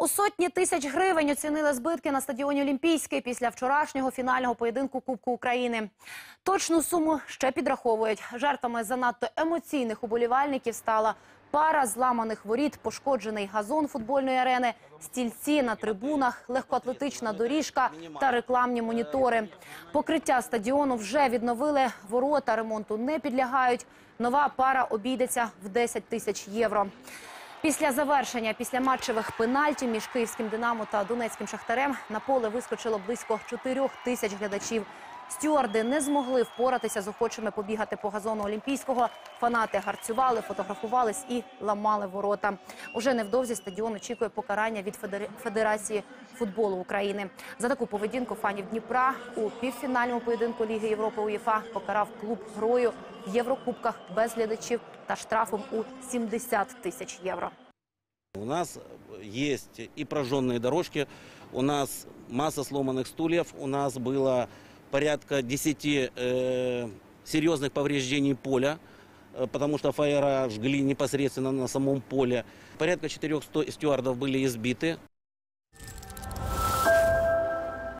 У сотні тисяч гривень оцінили збитки на стадіоні Олімпійський після вчорашнього фінального поєдинку Кубку України. Точну суму ще підраховують. Жертвами занадто емоційних уболівальників стала пара зламаних воріт, пошкоджений газон футбольної арени, стільці на трибунах, легкоатлетична доріжка та рекламні монітори. Покриття стадіону вже відновили. Ворота ремонту не підлягають. Нова пара обійдеться в 10 тисяч євро. Після завершення післяматчевих пенальті між київським Динамо та Донецьким Шахтарем на поле вискочило близько 4 тисяч глядачів. Стюарди не змогли впоратися з охочими побігати по газону Олімпійського. Фанати гарцювали, фотографувались і ламали ворота. Уже невдовзі стадіон очікує покарання від Федер- Федерації футболу України. За таку поведінку фанів Дніпра у півфінальному поєдинку Ліги Європи УЄФА покарав клуб грою в Єврокубках без глядачів та штрафом у 70 тисяч євро. У нас есть и прожженные дорожки, у нас масса сломанных стульев, у нас было порядка 10 э, серьезных повреждений поля, э, потому что фаера жгли непосредственно на самом поле. Порядка 400 стюардов были избиты.